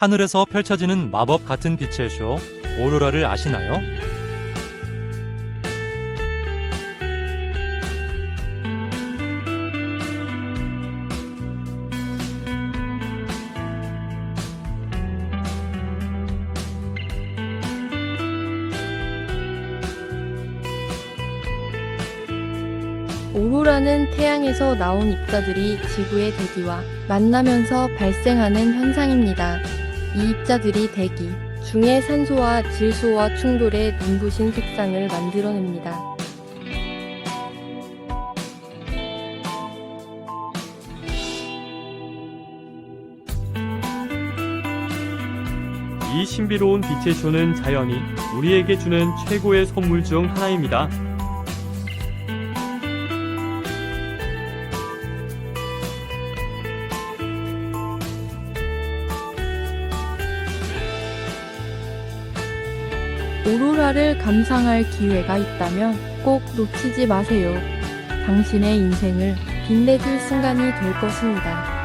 하늘에서 펼쳐지는 마법 같은 빛의 쇼, 오로라를 아시나요? 오로라는 태양에서 나온 입자들이 지구의 대기와 만나면서 발생하는 현상입니다. 이 입자들이 대기 중의 산소와 질소와 충돌해 눈부신 색상을 만들어냅니다. 이 신비로운 빛의 쇼는 자연이 우리에게 주는 최고의 선물 중 하나입니다. 오로라를 감상할 기회가 있다면 꼭 놓치지 마세요. 당신의 인생을 빛내줄 순간이 될 것입니다.